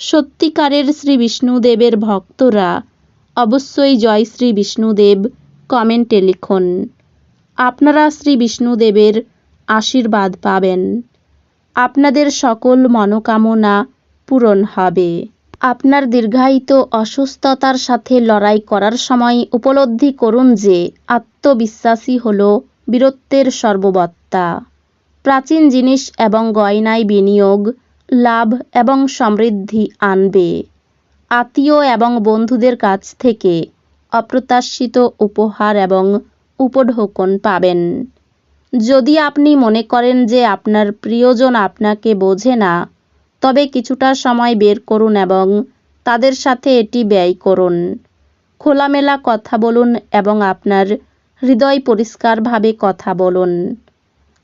সত্যিকারের শ্রী বিষ্ণুদেবের ভক্তরা। অবশ্যই জয় শ্রী বিষ্ণুদেব কমেন্টে লিখুন। আপনারা শ্রী বিষ্ণুদেবের আশীর্বাদ পাবেন। আপনাদের সকল মনোকামনা পূরণ হবে। আপনার দীর্ঘায়িত অসুস্থতার সাথে লড়াই করার সময় উপলব্ধি করুন যে আত্মবিশ্বাসী হল বীরত্বের সর্ববত্তা। প্রাচীন জিনিস এবং গয়নায় বিনিয়োগ লাভ এবং সমৃদ্ধি আনবে। আত্মীয় এবং বন্ধুদের কাছ থেকে অপ্রত্যাশিত উপহার এবং উপঢৌকন পাবেন। যদি আপনি মনে করেন যে আপনার প্রিয়জন আপনাকে বোঝে না, তবে কিছুটা সময় বের করুন এবং তাদের সাথে এটি ব্যয় করুন। খোলামেলা কথা বলুন এবং আপনার হৃদয় পরিষ্কারভাবে কথা বলুন।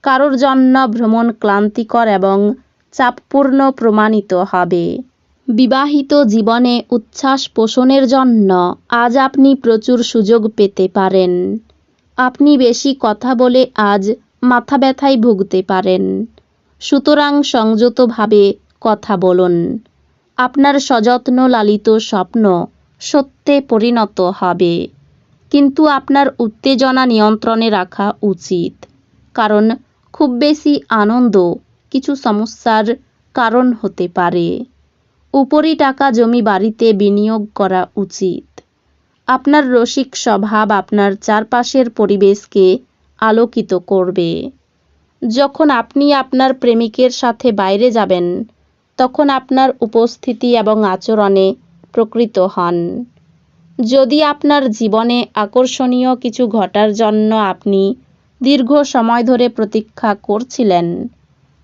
কারোর জন্য ভ্রমণ ক্লান্তিকর এবং চাপপূর্ণ প্রমাণিত হবে। বিবাহিত জীবনে উচ্ছ্বাস পোষণের জন্য আজ আপনি প্রচুর সুযোগ পেতে পারেন। আপনি বেশি কথা বলে আজ মাথা ব্যথায় ভুগতে পারেন। সুতরাং সংযতভাবে কথা বলুন। আপনার সযত্ন লালিত স্বপ্ন সত্যে পরিণত হবে। কিন্তু আপনার উত্তেজনা নিয়ন্ত্রণে রাখা উচিত। কারণ খুব বেশি আনন্দ কিছু সমস্যার কারণ হতে পারে। উপরি টাকা জমি বাড়িতে বিনিয়োগ করা উচিত। আপনার রসিক স্বভাব আপনার চারপাশের পরিবেশকে আলোকিত করবে। যখন আপনি আপনার প্রেমিকের সাথে বাইরে যাবেন, তখন আপনার উপস্থিতি এবং আচরণে প্রকৃত হন। যদি আপনার জীবনে আকর্ষণীয় কিছু ঘটার জন্য আপনি দীর্ঘ সময় ধরে প্রতীক্ষা করছিলেন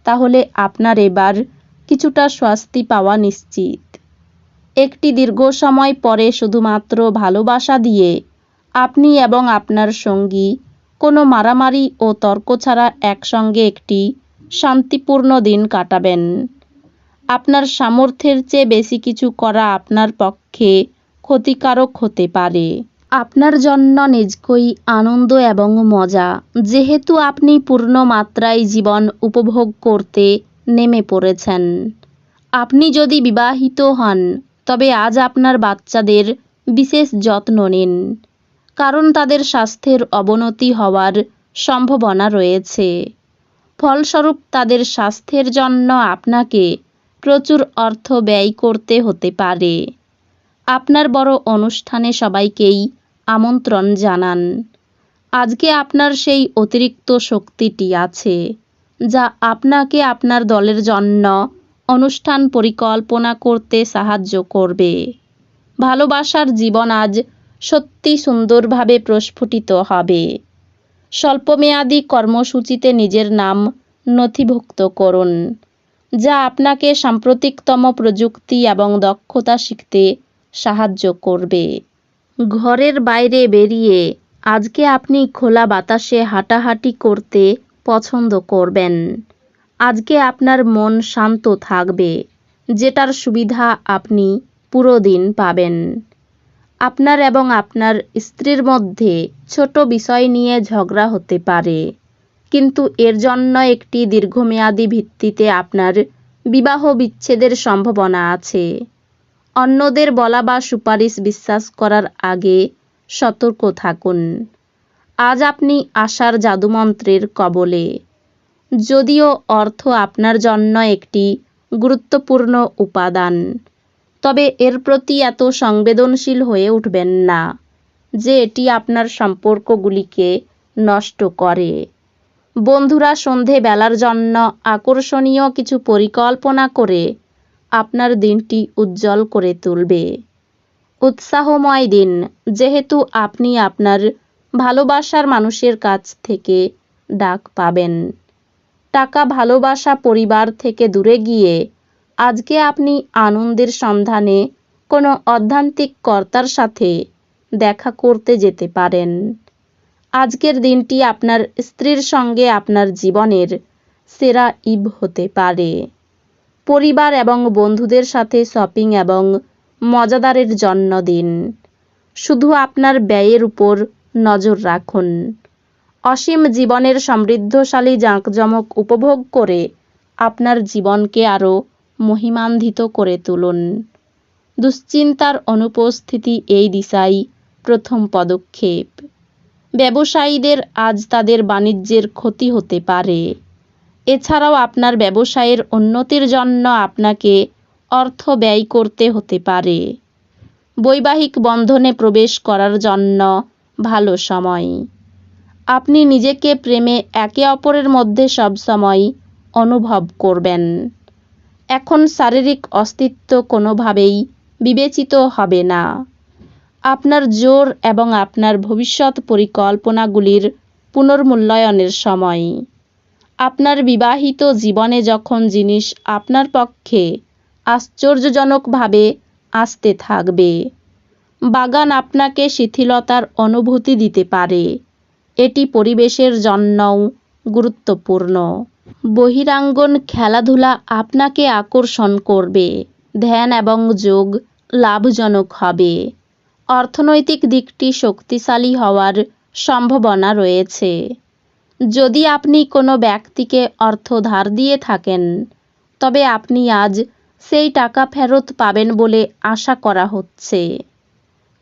তাহলে আপনার এবার কিছুটা স্বস্তি পাওয়া নিশ্চিত। একটি দীর্ঘ সময় পরে শুধুমাত্র ভালোবাসা দিয়ে আপনি এবং আপনার সঙ্গী কোনো মারামারি ও তর্ক ছাড়া একসঙ্গে একটি শান্তিপূর্ণ দিন কাটাবেন। আপনার সামর্থ্যের চেয়ে বেশি কিছু করা আপনার পক্ষে ক্ষতিকারক হতে পারে। আপনার জন্য নিজকই আনন্দ এবং মজা। যেহেতু আপনি পূর্ণ মাত্রায় জীবন উপভোগ করতে নেমে পড়েছেন। আপনি যদি বিবাহিত হন, তবে আজ আপনার বাচ্চাদের বিশেষ যত্ন নিন। কারণ তাদের স্বাস্থ্যের অবনতি হওয়ার সম্ভাবনা রয়েছে। ফলস্বরূপ তাদের স্বাস্থ্যের জন্য আপনাকে প্রচুর অর্থ ব্যয় করতে হতে পারে। আপনার বড় অনুষ্ঠানে সবাইকেই আমন্ত্রণ জানান। আজকে আপনার সেই অতিরিক্ত শক্তিটি আছে, যা আপনাকে আপনার দলের জন্য অনুষ্ঠান পরিকল্পনা করতে সাহায্য করবে। ভালোবাসার জীবন আজ সত্যি সুন্দরভাবে প্রস্ফুটিত হবে। স্বল্পমেয়াদী কর্মসূচিতে নিজের নাম নথিভুক্ত করুন, যা আপনাকে সাম্প্রতিকতম প্রযুক্তি এবং দক্ষতা শিখতে সাহায্য করবে। ঘরের বাইরে বেরিয়ে আজকে আপনি খোলা বাতাসে হাঁটাহাঁটি করতে পছন্দ করবেন। আজকে আপনার মন শান্ত থাকবে, যেটার সুবিধা আপনি পুরো দিন পাবেন। আপনার এবং আপনার স্ত্রীর মধ্যে ছোট বিষয় নিয়ে ঝগড়া হতে পারে, কিন্তু এর জন্য একটি দীর্ঘমেয়াদী ভিত্তিতে আপনার বিবাহ বিচ্ছেদের সম্ভাবনা আছে। অন্যদের বলা বা সুপারিশ বিশ্বাস করার আগে সতর্ক থাকুন। আজ আপনি আশার জাদুমন্ত্রের কবলে। যদিও অর্থ আপনার জন্য একটি গুরুত্বপূর্ণ উপাদান, তবে এর প্রতি এত সংবেদনশীল হয়ে উঠবেন না যে এটি আপনার সম্পর্কগুলিকে নষ্ট করে। বন্ধুরা সন্ধে বেলার জন্য আকর্ষণীয় কিছু পরিকল্পনা করে আপনার দিনটি উজ্জ্বল করে তুলবে। উৎসাহময় দিন, যেহেতু আপনি আপনার ভালোবাসার মানুষের কাছ থেকে ডাক পাবেন। টাকা ভালোবাসা পরিবার থেকে দূরে গিয়ে আজকে আপনি আনন্দের সন্ধানে কোনো অধ্যান্তিক কর্তার সাথে দেখা করতে যেতে পারেন। আজকের দিনটি আপনার স্ত্রীর সঙ্গে আপনার জীবনের সেরা ইব হতে পারে। পরিবার এবং বন্ধুদের সাথে শপিং এবং মজাদারের জন্মদিন। শুধু আপনার ব্যয়ের উপর নজর রাখুন। অসীম জীবনের সমৃদ্ধশালী জাঁকজমক উপভোগ করে আপনার জীবনকে আরও মহিমান্বিত করে তুলুন। দুশ্চিন্তার অনুপস্থিতি এই দিশাই প্রথম পদক্ষেপ। ব্যবসায়ীদের আজ তাদের বাণিজ্যের ক্ষতি হতে পারে। এছাড়াও আপনার ব্যবসায়ের উন্নতির জন্য আপনাকে অর্থ ব্যয় করতে হতে পারে। বৈবাহিক বন্ধনে প্রবেশ করার জন্য ভালো সময়। আপনি নিজেকে প্রেমে একে অপরের মধ্যে সবসময় অনুভব করবেন। এখন শারীরিক অস্তিত্ব কোনোভাবেই বিবেচিত হবে না। আপনার জোর এবং আপনার ভবিষ্যৎ পরিকল্পনাগুলির পুনর্মূল্যায়নের সময়। আপনার বিবাহিত জীবনে যখন জিনিস আপনার পক্ষে আশ্চর্যজনকভাবে আসতে থাকবে, বাগান আপনাকে শিথিলতার অনুভূতি দিতে পারে। এটি পরিবেশের জন্যও গুরুত্বপূর্ণ। বহিরাঙ্গন খেলাধুলা আপনাকে আকর্ষণ করবে, ধ্যান এবং যোগ লাভজনক হবে। অর্থনৈতিক দিকটি শক্তিশালী হওয়ার সম্ভাবনা রয়েছে। যদি আপনি কোনো ব্যক্তিকে অর্থ ধার দিয়ে থাকেন, তবে আপনি আজ সেই টাকা ফেরত পাবেন বলে আশা করা হচ্ছে।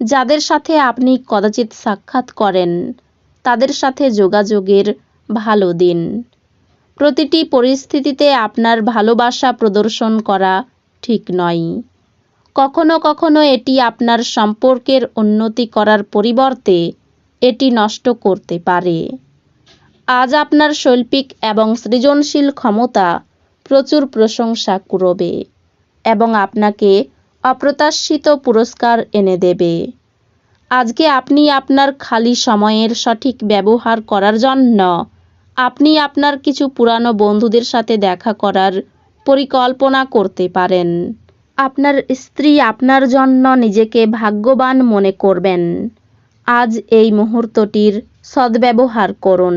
যাদের সাথে আপনি কদাচিৎ সাক্ষাৎ করেন, তাদের সাথে যোগাযোগের ভালো দিন। প্রতিটি পরিস্থিতিতে আপনার ভালোবাসা প্রদর্শন করা ঠিক নয়। কখনো কখনো এটি আপনার সম্পর্কের উন্নতি করার পরিবর্তে এটি নষ্ট করতে পারে। আজ আপনার শৈল্পিক এবং সৃজনশীল ক্ষমতা প্রচুর প্রশংসা কুড়বে এবং আপনাকে অপ্রত্যাশিত পুরস্কার এনে দেবে। আজকে আপনি আপনার খালি সময়ের সঠিক ব্যবহার করার জন্য, আপনি আপনার কিছু পুরানো বন্ধুদের সাথে দেখা করার পরিকল্পনা করতে পারেন। আপনার স্ত্রী আপনার জন্য নিজেকে ভাগ্যবান মনে করবেন। আজ এই মুহূর্তটির সদ্ব্যবহার করুন।